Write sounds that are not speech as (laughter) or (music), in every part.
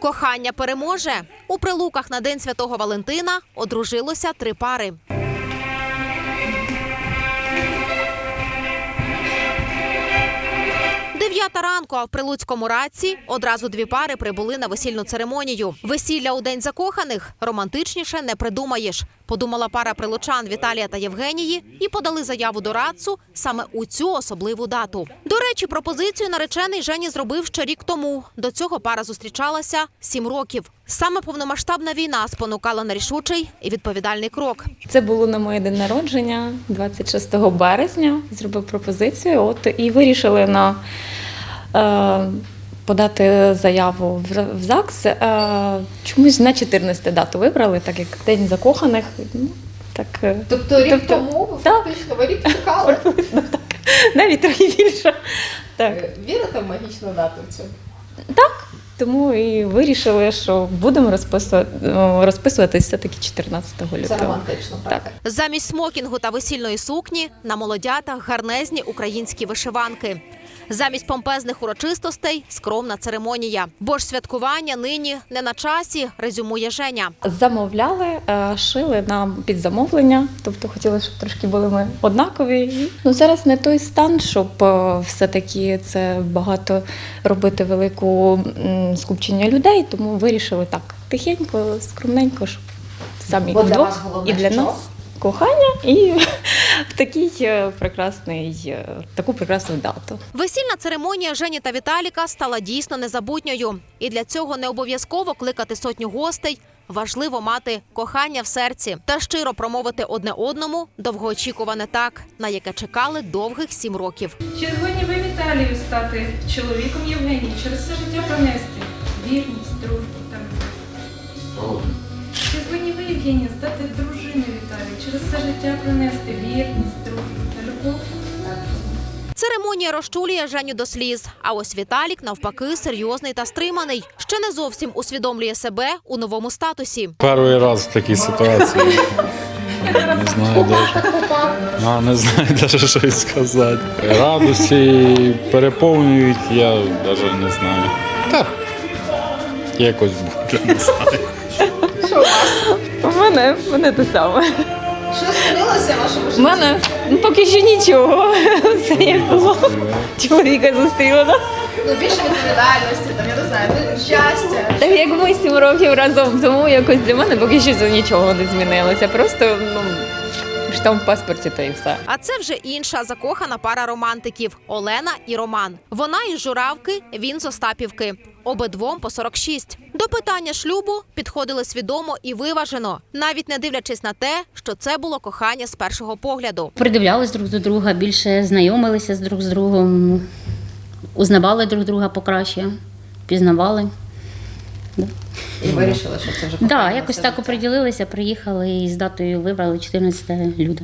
Кохання переможе. У прилуках на День Святого Валентина одружилося три пари. Дев'ята ранку, а в Прилуцькому раці одразу дві пари прибули на весільну церемонію. Весілля у день закоханих романтичніше не придумаєш. Подумала пара прилучан Віталія та Євгенії і подали заяву до радцу саме у цю особливу дату. До речі, пропозицію наречений Жені зробив ще рік тому. До цього пара зустрічалася сім років. Саме повномасштабна війна спонукала на рішучий і відповідальний крок. Це було на моє день народження, 26 березня. Зробив пропозицію. От і вирішили на подати заяву в, в ЗАГС. Е, чомусь на 14 дату вибрали, так як День закоханих. Ну, так, е, Тобто рік Тобто, тому ви так. фактично ви рік чекали. (laughs) приблизно так. Навіть трохи більше. Так. Е, Вірите в магічну дату цю? Тому і вирішили, що будемо розписувати, розписуватись все-таки 14 Це романтично, Так. так. Замість смокінгу та весільної сукні на молодятах гарнезні українські вишиванки. Замість помпезних урочистостей скромна церемонія. Бо ж святкування нині не на часі, резюмує Женя. Замовляли, е, шили нам під замовлення, тобто хотіли, щоб трошки були ми однакові. Ну зараз не той стан, щоб е, все-таки це багато робити велику скупчення людей, тому вирішили так тихенько, скромненько, щоб самі вдвох і для нас кохання, і в такий е, прекрасний, е, таку прекрасну дату. Весільна церемонія Жені та Віталіка стала дійсно незабутньою. І для цього не обов'язково кликати сотню гостей. Важливо мати кохання в серці та щиро промовити одне одному довгоочікуване так, на яке чекали довгих сім років. Чи згодні ви Віталію стати чоловіком Євгенії, через все життя пронести вірність, дружбу та любов? Чи згодні ви, Євгенія, стати дружиною Віталію, через все життя пронести вірність, та любов? Церемонія розчулює Женю до сліз. А ось Віталік, навпаки, серйозний та стриманий. Ще не зовсім усвідомлює себе у новому статусі. Перший раз в такій ситуації. Не знаю даже. А, не знаю даже, що й сказати. Радості переповнюють, я навіть не знаю. Так, якось буде. Що у вас? У мене, мене те саме. Що змінилося в вашому У житті? мене ну, поки що нічого. Все як було. Чоловіка зустріла. да? Ну, більше відповідальності, там, я не знаю, ну, щастя. Так як ми сім років разом, тому якось для мене поки що це нічого не змінилося. Просто ну, штамп в паспорті та і все. А це вже інша закохана пара романтиків Олена і Роман. Вона із Журавки, він з Остапівки. Обидвом по 46. До питання шлюбу підходили свідомо і виважено, навіть не дивлячись на те, що це було кохання з першого погляду. Придивлялись друг до друга, більше знайомилися з друг з другом, узнавали друг друга покраще, пізнавали. І вирішили, що це вже Так, да, якось так оприділилися, приїхали і з датою вибрали 14 люда.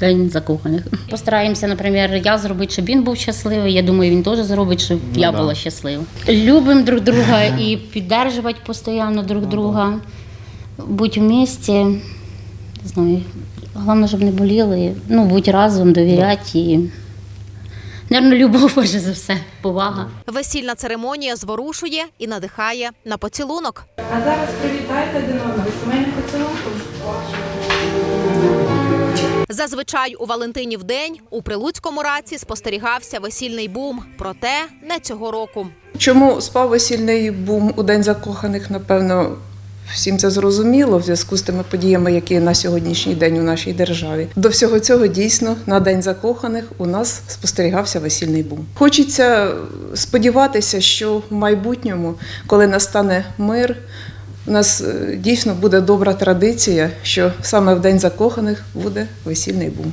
День закоханих. Постараємося, наприклад, я зробити, щоб він був щасливий. Я думаю, він теж зробить, щоб я да. була щаслива. Любимо друг друга і підтримувати постійно друг друга, бути в місті. Не знаю. Головне, щоб не боліли. Ну, бути разом, довіряти і. Наверно, любов, перше за все, повага. Весільна церемонія зворушує і надихає на поцілунок. А зараз привітайте один одного сімейним поцілунком. Зазвичай у Валентинів день у Прилуцькому раці спостерігався весільний бум. Проте не цього року. Чому спав весільний бум у День закоханих, напевно, всім це зрозуміло в зв'язку з тими подіями, які на сьогоднішній день у нашій державі. До всього цього дійсно на День закоханих у нас спостерігався весільний бум. Хочеться сподіватися, що в майбутньому, коли настане мир, у нас е, дійсно буде добра традиція, що саме в День закоханих буде весільний бум.